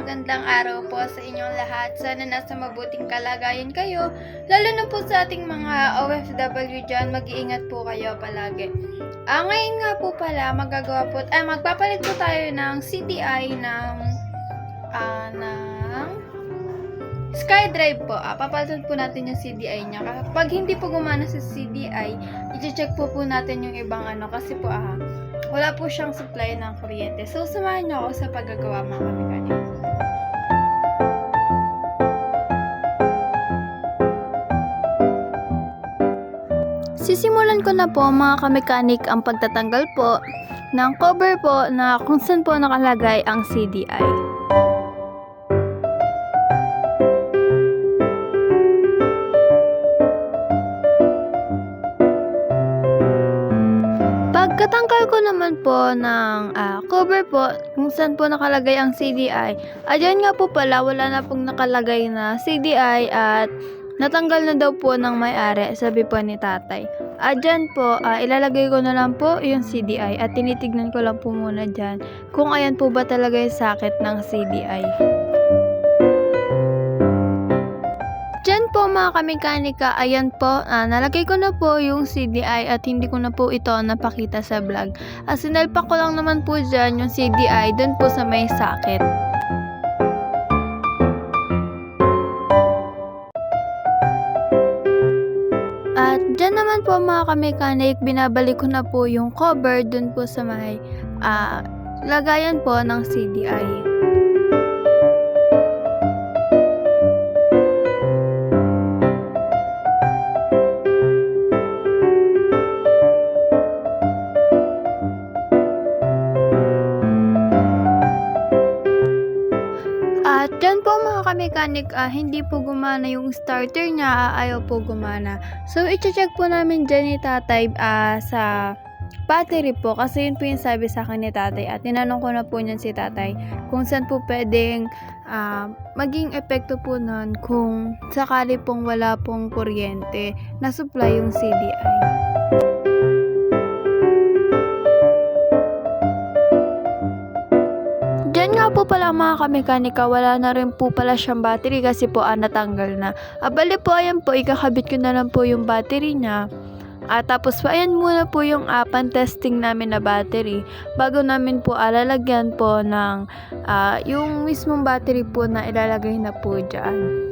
magandang araw po sa inyong lahat. Sana nasa mabuting kalagayan kayo. Lalo na po sa ating mga OFW dyan, mag-iingat po kayo palagi. Ah, ngayon nga po pala, magagawa po, ay magpapalit po tayo ng CDI ng, ah, ng SkyDrive po. Ah, papalitan po natin yung CDI niya. Kapag hindi po gumana sa CDI, i-check po po natin yung ibang ano, kasi po ah, wala po siyang supply ng kuryente. So, samahan niyo ako sa paggagawa mga kamekanik. Sisimulan ko na po mga kamekanik ang pagtatanggal po ng cover po na kung saan po nakalagay ang CDI. Pagkatanggal ko naman po ng ah, cover po, kung saan po nakalagay ang CDI, ayan nga po pala, wala na pong nakalagay na CDI at natanggal na daw po ng may-ari, sabi po ni tatay. Adyan po, ah, ilalagay ko na lang po yung CDI at tinitignan ko lang po muna dyan kung ayan po ba talaga yung sakit ng CDI. Diyan po mga kamekanika, ayan po, ah, nalagay ko na po yung CDI at hindi ko na po ito napakita sa vlog. As sinalpak ko lang naman po dyan yung CDI dun po sa may sakit. Naman po mga kamekanik, binabalik ko na po yung cover dun po sa may ah, lagayan po ng CDI. At dyan po mga kamekanik, ah, hindi po gumana yung starter niya, ah, ayaw po gumana. So, i-check po namin dyan ni tatay ah, sa battery po kasi yun po yung sabi sa akin ni tatay at tinanong ko na po niyan si tatay kung saan po pwedeng ah, maging epekto po nun kung sakali pong wala pong kuryente na supply yung CDI. Po pala mga kamekanika, wala na rin po pala siyang battery kasi po ah, natanggal na. Abali po, ayan po, ikakabit ko na lang po yung battery niya. At tapos po, ayan muna po yung uh, pan-testing namin na battery bago namin po alalagyan po ng ah, yung mismong battery po na ilalagay na po dyan.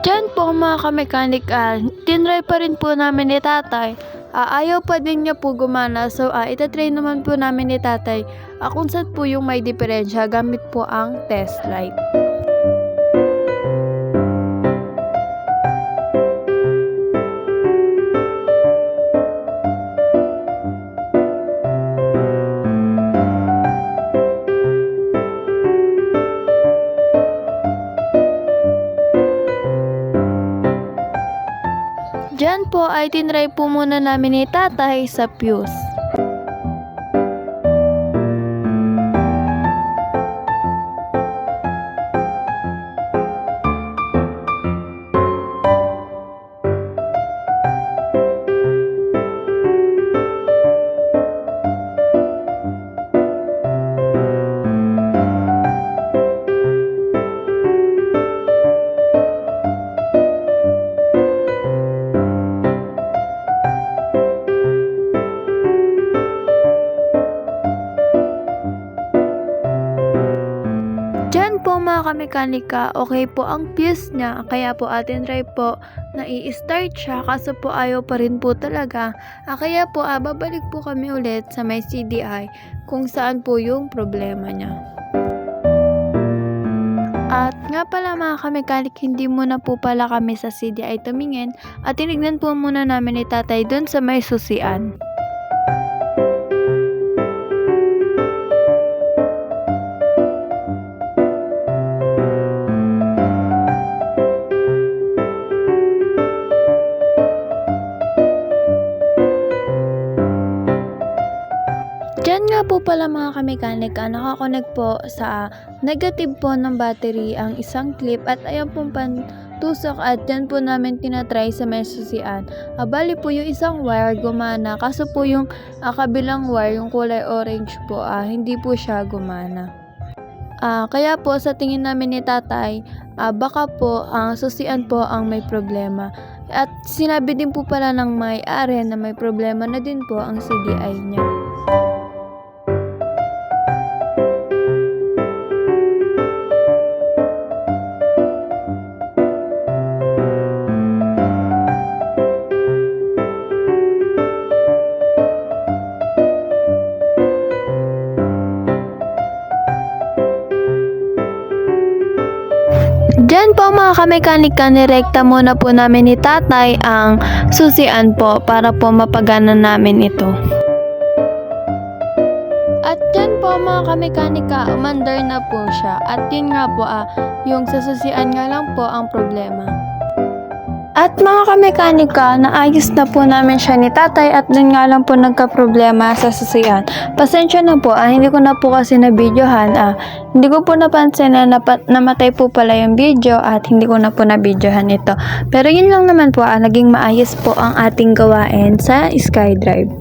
Diyan po mga kamekanik, ah, tinry pa rin po namin ni tatay. Ah, ayaw pa din niya po gumana. So, ah, itatry naman po namin ni tatay ah, kung saan po yung may diferensya gamit po ang test light. Diyan po ay tinry po muna namin ni tatay sa fuse. Kamekanika, okay po ang fuse niya. Kaya po atin try po na i-start siya kaso po ayaw pa rin po talaga. Ah, kaya po ah, babalik po kami ulit sa may CDI kung saan po yung problema niya. At nga pala mga kamekanik, hindi muna po pala kami sa CDI tumingin at tinignan po muna namin ni tatay dun sa may susian. Po pala mga kamekanika, nakakonect po sa negative po ng battery ang isang clip at ayan pong pantusok at dyan po namin tinatry sa may susian. Ah, bali po yung isang wire gumana, kaso po yung ah, kabilang wire, yung kulay orange po, ah, hindi po siya gumana. Ah, kaya po sa tingin namin ni tatay, ah, baka po ang susian po ang may problema. At sinabi din po pala ng may-ari na may problema na din po ang CDI niya. Kamekanika, nirekta muna po namin ni tatay ang susian po para po mapagana namin ito. At dyan po mga kamekanika, umandar na po siya. At yun nga po ah, yung sa susian nga lang po ang problema. At mga kamekanika, naayos na po namin siya ni tatay at dun nga lang po nagka-problema sa susian. Pasensya na po, ah, hindi ko na po kasi na-videohan. Ah, hindi ko po napansin na napa- namatay po pala yung video at hindi ko na po na-videohan ito. Pero yun lang naman po, ah, naging maayos po ang ating gawain sa SkyDrive.